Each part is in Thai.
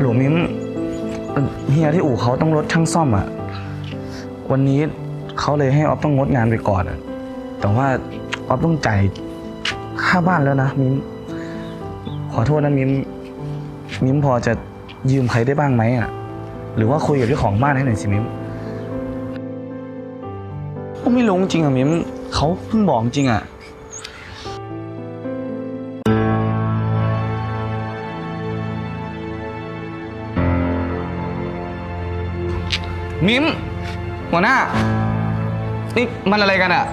ฮัลโหลมิมเอ่อเฮียที่อู่เขาต้องรถช่างซ่อมอะวันนี้เขาเลยให้ออฟต้องงดงานไปก่อนอะแต่ว่าออฟต้องจ่ายค่าบ้านแล้วนะมิมขอโทษนะมิมมิมพอจะยืมใครได้บ้างไหมอะหรือว่าคุยกับเจ้าของบ้านให้หน่อยสิมิมก็ไม่รู้จริงอะมิมเขาเพิ่งบอกจริงอะ มิมหัวหน้า นี่มันอะไรกันอะ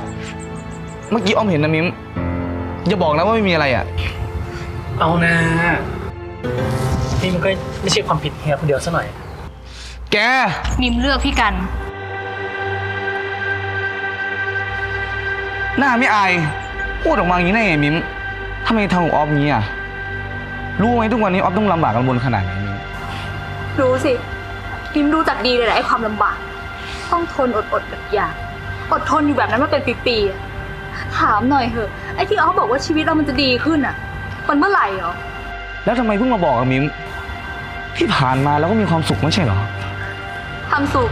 เมื่อกี้ออมเห็นนะมิมอย่าบอกนะว่าไม่มีอะไรอะเอานะนี่มันก็ไม่ใช่ความผิดเฮียคนเดียวซะหน่อย แก มิมเลือกพี่กัน หน้าไม่อาย พูดออกมาอย่างนี้ได้ไงมิมทำไมทำของออฟงี้อะรู้ไหมทุกวันนี้ออฟต้องลำบากลำบนขนาดไหนมิมรู้สิ มิมรู้จักดีเลยแหละไอ้ความลำบาก ต้องทนอดอดๆอดอยากอดทนอยู่แบบนั้นมาเป็นปีๆอะถามหน่อยเหอะไอ้ที่เขาบอกว่าชีวิตเรามันจะดีขึ้นอะ มันเมื่อไหร่เหรอ แล้วทำไมเพิ่งมาบอกอะมิมที่ผ่านมาเราก็มีความสุขไม่ใช่เหรอ ความสุข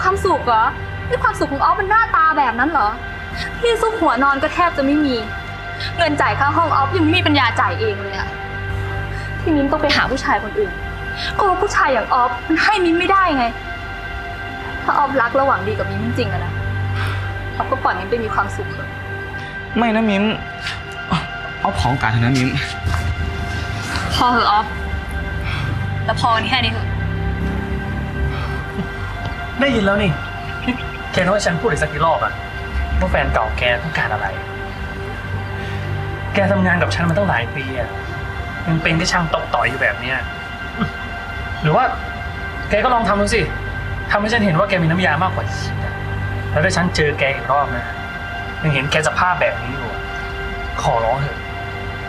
ความสุขเหรอนี่ความสุขของออฟมันหน้าตาแบบนั้นเหรอที่ซุกหัวนอนก็แทบจะไม่มี เงินจ่ายค่าห้องออฟยังไม่มีปัญญาจ่ายเองเลยอะที่มิ้นต้องไปหาผู้ชายคนอื่น ก็เพราะผู้ชายอย่างออฟมันให้มิ้นไม่ได้ไง ถ้าออฟรักระหว่างดีกับมิ้นจริงๆอะนะออฟก็ปล่อยมิ้นไปมีความสุขเถอะไม่นะมิมออฟของการเถอะนะมิมพอเหอะออฟแล้วพอนี่แค่นี้เถอะได้ยินแล้วนี่นี่แกน้อยฉันพูดอีกสักกี่รอบอะว่าแฟนเก่าแกต้องการอะไร แกทำงานกับฉันมาตั้งหลายปีอะยังเป็นแค่ช่างตอกต่อยอยู่แบบเนี้ย หรือว่าแกก็ลองทำดูสิทำให้ฉันเห็นว่าแกมีน้ำยามากกว่าที่คิดอะแล้วถ้าฉันเจอแกอีกรอบนะยังเห็นแกสภาพแบบนี้อยู่อะขอร้องเถอะ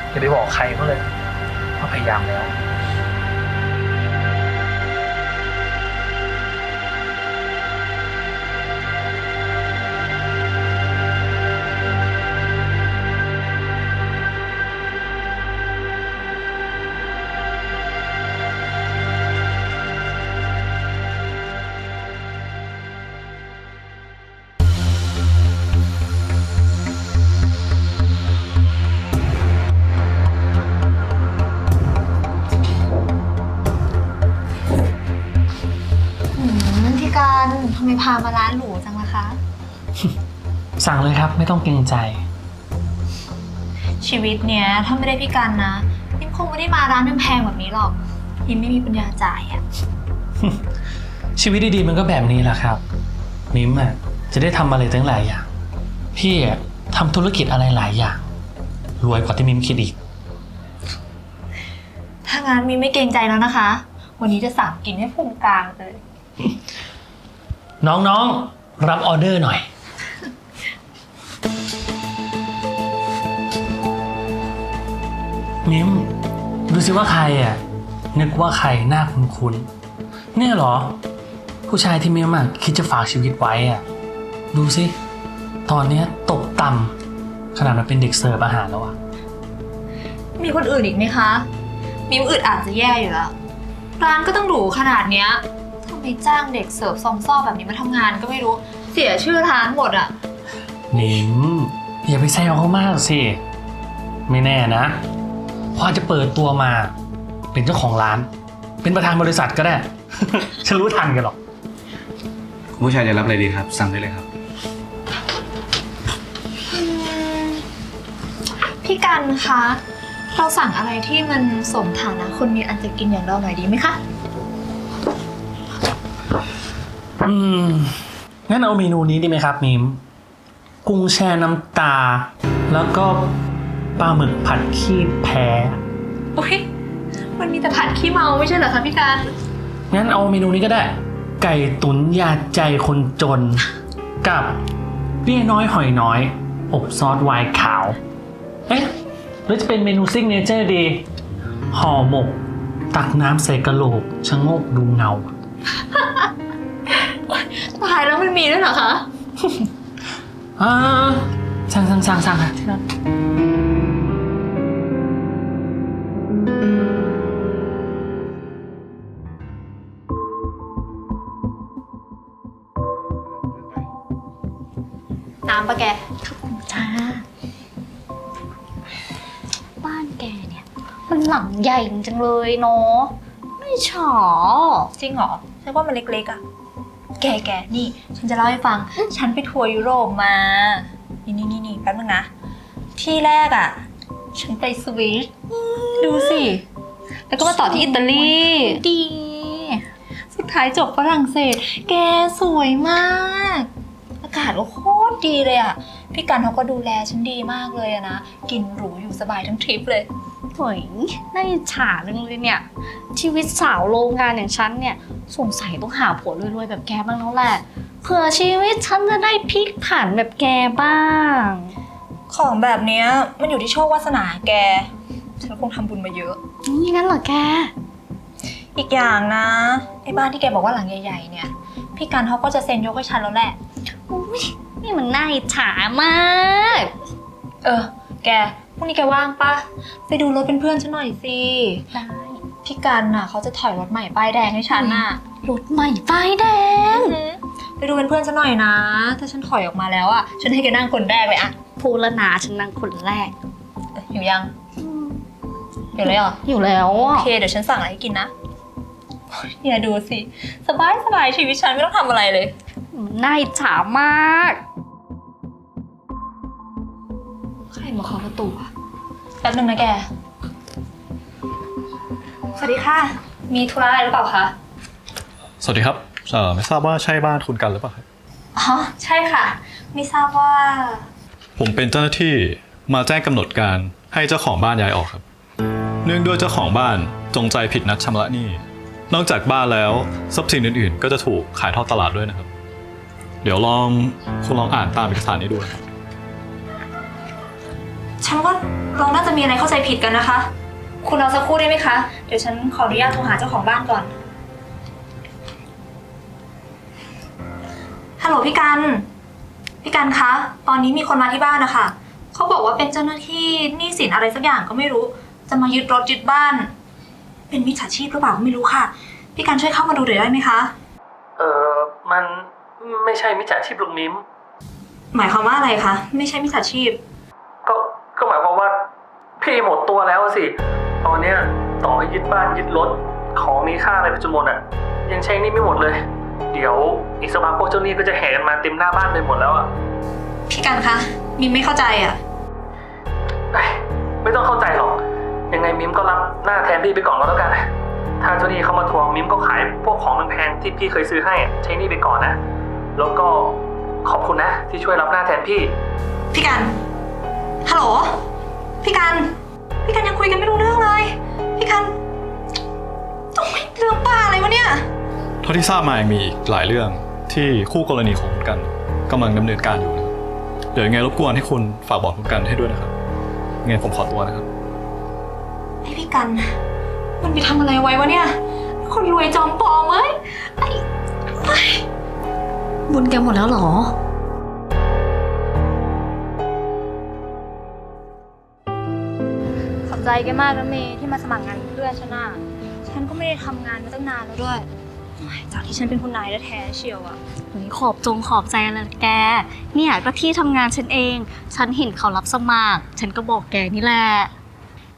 อย่าไปบอกใครเขาเลยว่าพยายามแล้ว ต้องเกรงใจ ชีวิตเนี้ยถ้าไม่ได้พี่การนะยิมคงไม่ได้มาร้านแพงๆแบบนี้หรอกยิมไม่มีปัญญาจ่ายอะชีวิตดีๆมันก็แบบนี้แหละครับมิมอะจะได้ทำอะไรตั้งหลายอย่าง พี่อะทำธุรกิจอะไรหลายอย่าง รวยกว่าที่มิมคิดอีก ถ้างั้นมิมไม่เกรงใจแล้วนะคะ วันนี้จะสั่งกินให้พุงกลางเลย น้องๆ รับออเดอร์หน่อย มิมดูสิว่าใครอะ นึกว่าใครหน้าคุ้นๆเนี่ยเหรอ ผู้ชายที่มิมอะคิดจะฝากชีวิตไว้อะ ดูสิ ตอนเนี้ยตกต่ำขนาดมันเป็นเด็กเสิร์ฟอาหารแล้วอะ มีคนอื่นอีกไหมคะ มิมอึดอาจจะแย่อยู่แล้ว ร้านก็ต้องหรูขนาดเนี้ยทำไมจ้างเด็กเสิร์ฟซอมซ่อแบบนี้มาทำงานก็ไม่รู้ เสียชื่อร้านหมดอะ นิมอย่าไปแซวเขามากสิ ไม่แน่นะ พออาจจะเปิดตัวมา เป็นเจ้าของร้าน เป็นประธานบริษัทก็ได้ ฉันรู้ทันกันหรอก คุณผู้ชายจะรับอะไรดีครับ สั่งได้เลยครับ พี่กันคะเราสั่งอะไรที่มันสมฐานะคนมีอันจะกินอย่างเราหน่อยดีไหมคะ อืม งั้นเอาเมนูนี้ดีไหมครับนิม กุ้งแช่น้ำตา แล้วก็ ปลาหมึกผัดขี้แพ้โอ้ยมันมีแต่ผัดขี้เมาไม่ใช่เหรอคะพี่กันงั้นเอาเมนูนี้ก็ได้ ไก่ตุ๋นยาใจคนจน กับเปี้ยน้อยหอยน้อย อบซอสไวน์ขาว เอ๊ะหรือจะเป็นเมนูซิกเนเจอร์ดี ห่อหมก ตักน้ำใส่กระโหลกชะโงกดูเงา ตายแล้วมันมีด้วยเหรอคะ อ่าสั่งสั่งสั่งสั่งค่ะที่รัก 嗯 ำปะแกจ้า บ้านแกเนี่ย มันหลังใหญ่จังเลยเนาะ ไม่ฉอจริงเหรอฉันว่ามันเล็กๆอะแกแกนี่ ฉันจะเล่าให้ฟัง ฉันไปทัวร์ยุโรปมา นี่นี่นี่นี่แป๊บนึงนะ ที่แรกอะฉันไปสวิตดูสิ แล้วก็มาต่อที่อิตาลี ดี สุดท้ายจบฝรั่งเศส แกสวยมาก อากาศก็โคตร ดีเลยอะพี่กันเขาก็ดูแลฉันดีมากเลยอะนะ กินหรูอยู่สบายทั้งทริปเลย โอยน่าอิจฉาจังเลยเนี่ย ชีวิตสาวโรงงานอย่างฉันเนี่ย สงสัยต้องหาผัวรวยๆแบบแกบ้างแล้วแหละ เผื่อชีวิตฉันจะได้พลิกผันแบบแกบ้าง ของแบบเนี้ยมันอยู่ที่โชควาสนาแก ฉันคงทำบุญมาเยอะ นี่งั้นเหรอแก อีกอย่างนะไอ้บ้านที่แกบอกว่าหลังใหญ่ๆเนี่ย พี่กันเขาก็จะเซ็นยกให้ฉันแล้วแหละ อุ๊ย นี่มันน่าอิจฉามาก เออ แกพรุ่งนี้แกว่างปะไปดูรถเป็นเพื่อนฉันหน่อยสิได้พี่กันน่ะเขาจะถอยรถใหม่ป้ายแดงให้ฉันน่ะรถใหม่ป้ายแดง ไปดูเป็นเพื่อนฉันหน่อยนะ ถ้าฉันถอยออกมาแล้วอะฉันให้แกนั่งคนแรกเลยอะภูรนาฉันนั่งคนแรกเอ้ยอยู่ยังอยู่เลยเหรอ อยู่แล้วโออะเคเดี๋ยวฉันสั่งอะไรให้กินนะเนี่ยดูสิ สบายสบายชีวิตฉันไม่ต้องทำอะไรเลย น่าอิจฉามาก ใครมาเคาะประตูอะแป๊บนึงนะแก สวัสดีค่ะ มีธุระอะไรหรือเปล่าคะ สวัสดีครับเอ่อไม่ทราบว่าใช่บ้านคุณกันหรือเปล่าครับอ๋อ ใช่ค่ะ ไม่ทราบว่า ผมเป็นเจ้าหน้าที่มาแจ้งกำหนดการให้เจ้าของบ้านย้ายออกครับ เนื่องด้วยเจ้าของบ้านจงใจผิดนัดชำระหนี้ นอกจากบ้านแล้วทรัพย์สินอื่นๆ ก็จะถูกขายทอดตลาดด้วยนะครับ เดี๋ยวลองคุณลองอ่านตามเอกสารนี้ดูนะครับ ฉันว่าเราน่าจะมีอะไรเข้าใจผิดกันนะคะ คุณรอสักครู่ได้ไหมคะ เดี๋ยวฉันขออนุญาตโทรหาเจ้าของบ้านก่อน ฮัลโหลพี่กัน พี่กันคะ ตอนนี้มีคนมาที่บ้านนะคะเขาบอกว่าเป็นเจ้าหน้าที่หนี้สินอะไรสักอย่างก็ไม่รู้ จะมายึดรถยึดบ้าน เป็นมิจฉาชีพหรือเปล่าก็ไม่รู้ค่ะ พี่กันช่วยเข้ามาดูหน่อยได้ไหมคะ เออมันไม่ใช่มิจฉาชีพลุงมิมหมายความว่าอะไรคะ ไม่ใช่มิจฉาชีพ ก็ก็หมายความว่าพี่หมดตัวแล้วอะสิ ตอนเนี้ยต่อให้ยึดบ้านยึดรถของมีค่าอะไรไปจนหมดอะ ยังใช้หนี่ไม่หมดเลย เดี๋ยวอีกสักพักพวกเจ้าหนี้ก็จะแห่กันมาเต็มหน้าบ้านไปหมดแล้วอะพี่กันคะมิมไม่เข้าใจอะ เอ้ยไม่ต้องเข้าใจหรอก ยังไงมิมก็รับหน้าแทนพี่ไปก่อนก็แล้วกันถ้าเจ้าหนี้เขามาทวงมิมก็ขายพวกของแพงๆที่พี่เคยซื้อให้อะใช้หนี้ไปก่อนนะ แล้วก็ขอบคุณนะที่ช่วยรับหน้าแทนพี่ พี่กัน ฮัลโหล พี่กัน พี่กันยังคุยกันไม่รู้เรื่องเลย พี่กันต้องเรื่องป้าอะไรวะเนี่ย เท่าที่ทราบมายังมีอีกหลายเรื่องที่คู่กรณีของคุณกันกำลังดำเนินการอยู่นะครับเดี๋ยวยังไงรบกวนให้คุณฝากบอกคุณกันให้ด้วยนะครับยังไงผมขอตัวนะครับ ไอพี่กัน มันไปทำอะไรไว้วะเนี่ย คนรวยจอมปลอมเว้ยไอ้ไอ้บุญแกหมดแล้วเหรอ บใจแกมากนะเมย์ที่มาสมัครงานเป็นเพื่อนฉันน่ะฉันก็ไม่ได้ทำงานมาตั้งนานแล้วด้วยโอ้ยจากที่ฉันเป็นคุณนายแท้ๆเชียวอะเฮ้ยขอบจงขอบใจอะไรแก เนี่ยก็ที่ทำงานฉันเอง ฉันเห็นเขารับสมัคร ฉันก็บอกแกนี่แหละ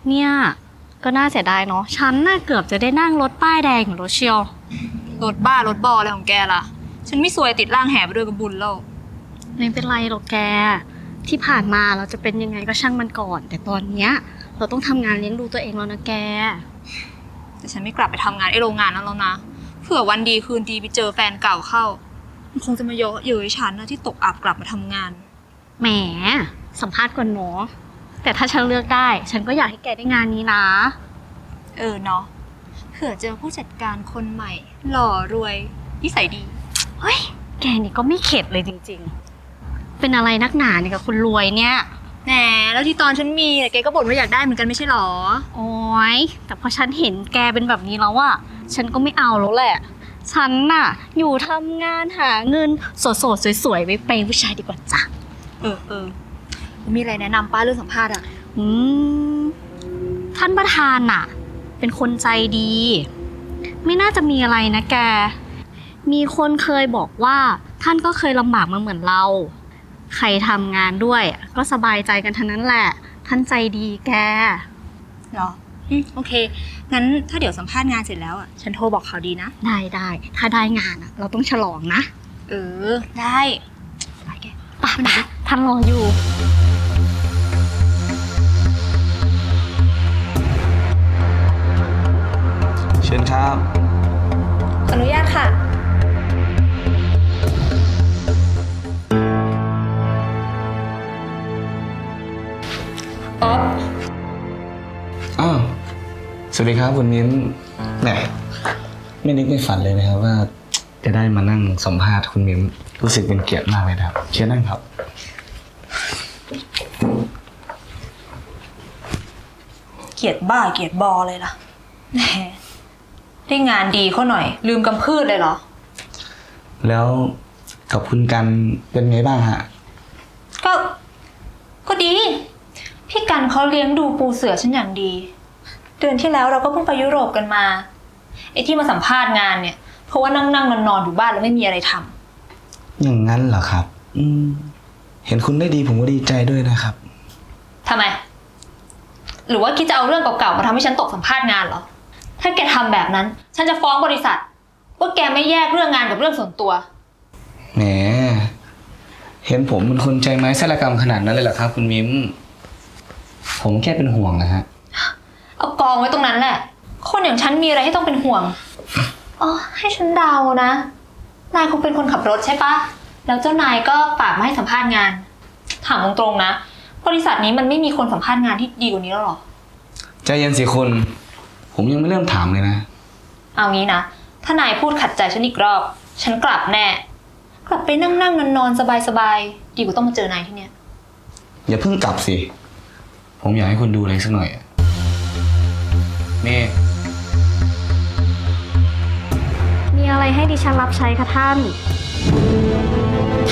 เนี่ย ก็น่าเสียดายเนาะ ฉันน่าเกือบจะได้นั่งรถป้ายแดงของรถเชียว รถบ้ารถบออะไรของแกล่ะ ฉันไม่ซวยติดร่างแห่ไปด้วยกับบุญแล้ว ไม่เป็นไรหรอกแก ที่ผ่านมาเราจะเป็นยังไงก็ช่างมันก่อน แต่ตอนเนี้ย เราต้องทำงานเลี้ยงดูตัวเองแล้วนะแก แต่ฉันไม่กลับไปทำงานไอ้โรงงานนั้นแล้วนะ เผื่อวันดีคืนดีไปเจอแฟนเก่าเข้า มันคงจะมาเยอะเย้ยฉันนะที่ตกอับกลับมาทำงาน แหม สัมภาษณ์ก่อนเนาะแต่ถ้าฉันเลือกได้ ฉันก็อยากให้แกได้งานนี้นะ เออเนาะ เผื่อเจอผู้จัดการคนใหม่ หล่อรวยนิสัยดีเฮ้ยแกนี่ก็ไม่เข็ดเลยจริงๆ เป็นอะไรนักหนาเนี่ยกับคนรวยเนี่ย แหมแล้วที่ตอนฉันมีเนี่ยแกก็บ่นว่าอยากได้เหมือนกันไม่ใช่หรอ โอ้ยแต่พอฉันเห็นแกเป็นแบบนี้แล้วอะฉันก็ไม่เอาแล้วแหละ ฉันน่ะ อยู่ทำงานหาเงินโสดๆสวยๆไปเป็นผู้ชายดีกว่าจ้ะ เออเออมีอะไรแนะนำป้าเรื่องสัมภาษณ์อะอืม ท่านประธานน่ะ เป็นคนใจดี ไม่น่าจะมีอะไรนะแก มีคนเคยบอกว่าท่านก็เคยลำบากมาเหมือนเรา ใครทำงานด้วยอะก็สบายใจกันทั้งนั้นแหละ ท่านใจดีแก เหรออืมโอเค งั้นถ้าเดี๋ยวสัมภาษณ์งานเสร็จแล้วอะ ฉันโทรบอกเขาดีนะ ได้ได้ถ้าได้งานอะเราต้องฉลองนะเออ ได้ไปแก ป่ะป่ะท่านรออยู่ เชิญครับ ขออนุญาตค่ะ อ๋ออ้าว สวัสดีครับคุณมิ้นแหมไม่นึกไม่ฝันเลยนะครับว่า จะได้มานั่งสัมภาษณ์คุณมิ้นรู้สึกเป็นเกียรติมากเลยนะครับ เชิญนั่งครับ เกลียดบ้าเกลียดบอเลยล่ะแหมได้งานดีเขาหน่อย ลืมกำพืชเลยเหรอ แล้วกับคุณกันเป็นไงบ้างฮะ ก็ ก็ดี พี่กันเขาเลี้ยงดูปูเสือฉันอย่างดี เดือนที่แล้วเราก็เพิ่งไปยุโรปกันมา ไอ้ที่มาสัมภาษณ์งานเนี่ย เพราะว่านั่งนั่งนอนนอนๆอยู่บ้านแล้วไม่มีอะไรทำอย่างนั้นเหรอครับ อืม เห็นคุณได้ดีผมก็ดีใจด้วยนะครับ ทำไม หรือว่าคิดจะเอาเรื่องเก่าๆมาทำให้ฉันตกสัมภาษณ์งานเหรอ ถ้าแกทำแบบนั้น ฉันจะฟ้องบริษัท ว่าแกไม่แยกเรื่องงานกับเรื่องส่วนตัว แหม เห็นผมเป็นคนใจไม้แสลกรรมขนาดนั้นเลยเหรอครับ คุณมิ้ม ผมแค่เป็นห่วงนะฮะ เอากองไว้ตรงนั้นแหละ คนอย่างฉันมีอะไรให้ต้องเป็นห่วง อ๋อ ให้ฉันเดานะ นายคงเป็นคนขับรถใช่ปะ แล้วเจ้านายก็ฝากมาให้สัมภาษณ์งาน ถามตรงๆนะ บริษัทนี้มันไม่มีคนสัมภาษณ์งานที่ดีกว่านี้แล้วหรอ ใจเย็นสิคุณ ผมยังไม่เริ่มถามเลยนะ เอางี้นะ ถ้านายพูดขัดใจฉันอีกรอบ ฉันกลับแน่ กลับไปนั่งนั่งนอนนอนสบายสบายๆดีกว่าต้องมาเจอนายที่เนี่ยอย่าเพิ่งกลับสิ ผมอยากให้คุณดูอะไรสักหน่อยอะเมย์มีอะไรให้ดิฉันรับใช้คะท่าน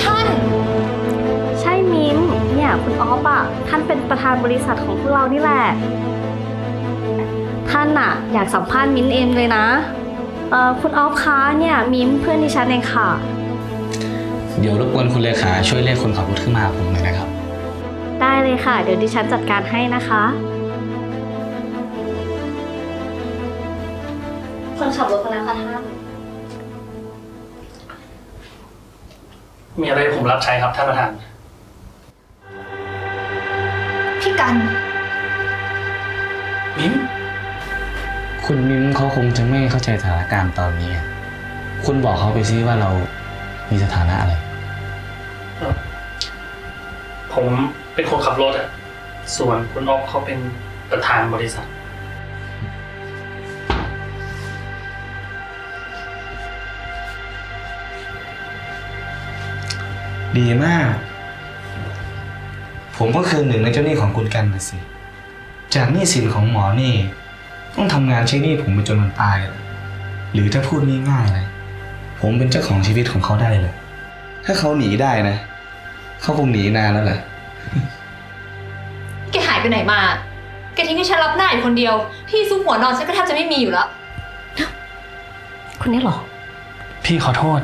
ท่าน ใช่มิมเนี่ยคุณออฟอะท่านเป็นประธานบริษัทของพวกเรานี่แหละ ท่านอะอยากสัมภาษณ์มิ้นเองเลยนะเอ่อคุณออฟคะเนี่ยมิมเพื่อนดิฉันเองค่ะ เดี๋ยวรบกวนคุณเลขาช่วยเรียกคนขับรถขึ้นมาหาผมหน่อยนะครับได้ เลยค่ะ เดี๋ยวดิฉันจัดการให้นะคะ คนขับรถคนนั้นค่ะท่าน มีอะไรให้ผมรับใช้ครับท่านประธาน พี่กัน มิ้มคุณมิ้มเขาคงจะไม่เข้าใจสถานการณ์ตอนนี้อะคุณบอกเขาไปซิว่าเรามีสถานะอะไร ผมเป็นคนขับรถอะส่วนคุณอ๊อฟเขาเป็นประธานบริษัท ดีมาก ผมก็คือหนึ่งในเจ้าหนี้ของคุณกันนะสิ จากหนี้สินของหมอนี่ ต้องทำงานใช้หนี้ผมไปจนมันตายเลยหรือถ้าพูดง่ายๆเลยผมเป็นเจ้าของชีวิตของเขาได้เลย ถ้าเขาหนีได้นะ เขาคงหนีนานแล้วแหละแกหายไปไหนมา แกทิ้งให้ฉันรับหน้าอยู่คนเดียว ที่ซุปหัวนอนฉันก็แทบจะไม่มีอยู่แล้ว คนนี้เหรอ พี่ขอโทษ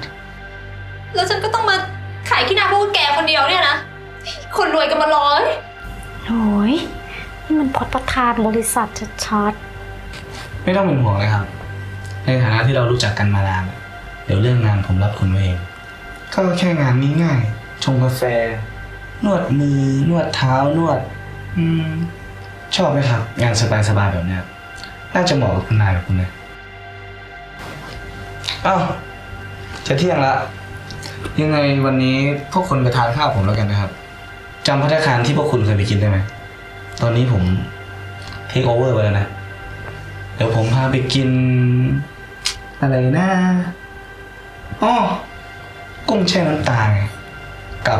แล้วฉันก็ต้องมาขายขี้หน้าเพราะว่าแกคนเดียวเนี่ยนะ คนรวยกันมาร้อย โอ้ยนี่มันพดประธานบริษัทชัดไม่ต้องเป็นห่วงเลยครับ ในฐานะที่เรารู้จักกันมานาน เดี๋ยวเรื่องงานผมรับคุณไว้เอง ก็แค่งานง่ายๆ ชงกาแฟ นวดมือ นวดเท้านวด อืม ชอบไหมครับ งานสบายๆแบบเนี้ยน่าจะเหมาะกับคุณนายแบบคุณเลยอ้าวจะเที่ยงละยังไงวันนี้พวกคุณไปทานข้าวผมแล้วกันนะครับจำพัตตาคารที่พวกคุณเคยไปกินได้ไหมตอนนี้ผมเทคโอเวอร์ไปแล้วนะ เดี๋ยวผมพาไปกิน อะไรนะอ๋อกุ้งแช่น้ำตาลไง กับ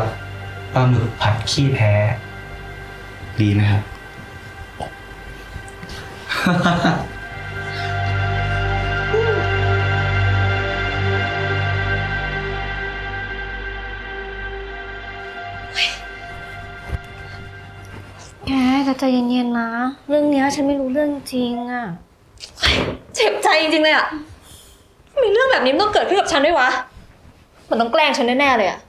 ปลาหมึกผัดขี้แพ้ ดีไหมครับๆแกจะใจเย็นๆนะ เรื่องเนี้ยฉันไม่รู้เรื่องจริงอะเจ็บใจจริงๆเลยอะมีเรื่องแบบนี้มันต้องเกิดขึ้นกับฉันด้วยวะ มันต้องแกล้งฉันแน่ๆเลยอะ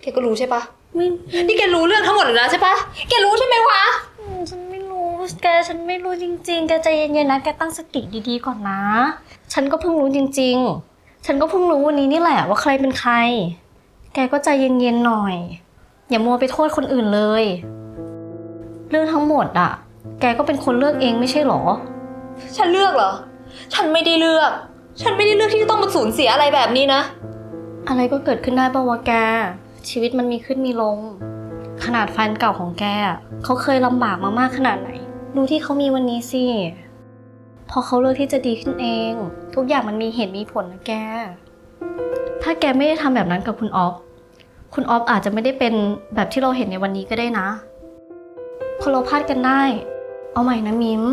แกก็รู้ใช่ปะไม่นี่แกรู้เรื่องทั้งหมดเลยแล้วใช่ปะแกรู้ใช่ไหมวะ อืมฉันไม่รู้ แกฉันไม่รู้จริง ๆ แกใจเย็นๆนะ แกตั้งสติดีๆก่อนนะ ฉันก็เพิ่งรู้จริง ๆ ฉันก็เพิ่งรู้วันนี้นี่แหละว่าใครเป็นใคร แกก็ใจเย็นๆหน่อย อย่ามัวไปโทษคนอื่นเลย เรื่องทั้งหมดอะแกก็เป็นคนเลือกเองไม่ใช่หรอ ฉันเลือกเหรอ ฉันไม่ได้เลือก ฉันไม่ได้เลือกที่จะต้องมาสูญเสียอะไรแบบนี้นะ อะไรก็เกิดขึ้นได้ป่าวะแก ชีวิตมันมีขึ้นมีลง ขนาดแฟนเก่าของแกอะเขาเคยลำบากมามากขนาดไหน ดูที่เขามีวันนี้สิ พอเขาเลือกที่จะดีขึ้นเอง ทุกอย่างมันมีเหตุมีผลนะแก ถ้าแกไม่ได้ทำแบบนั้นกับคุณออฟ คุณออฟอาจจะไม่ได้เป็นแบบที่เราเห็นในวันนี้ก็ได้นะคนเราพลาดกันได้ เอาใหม่นะมิม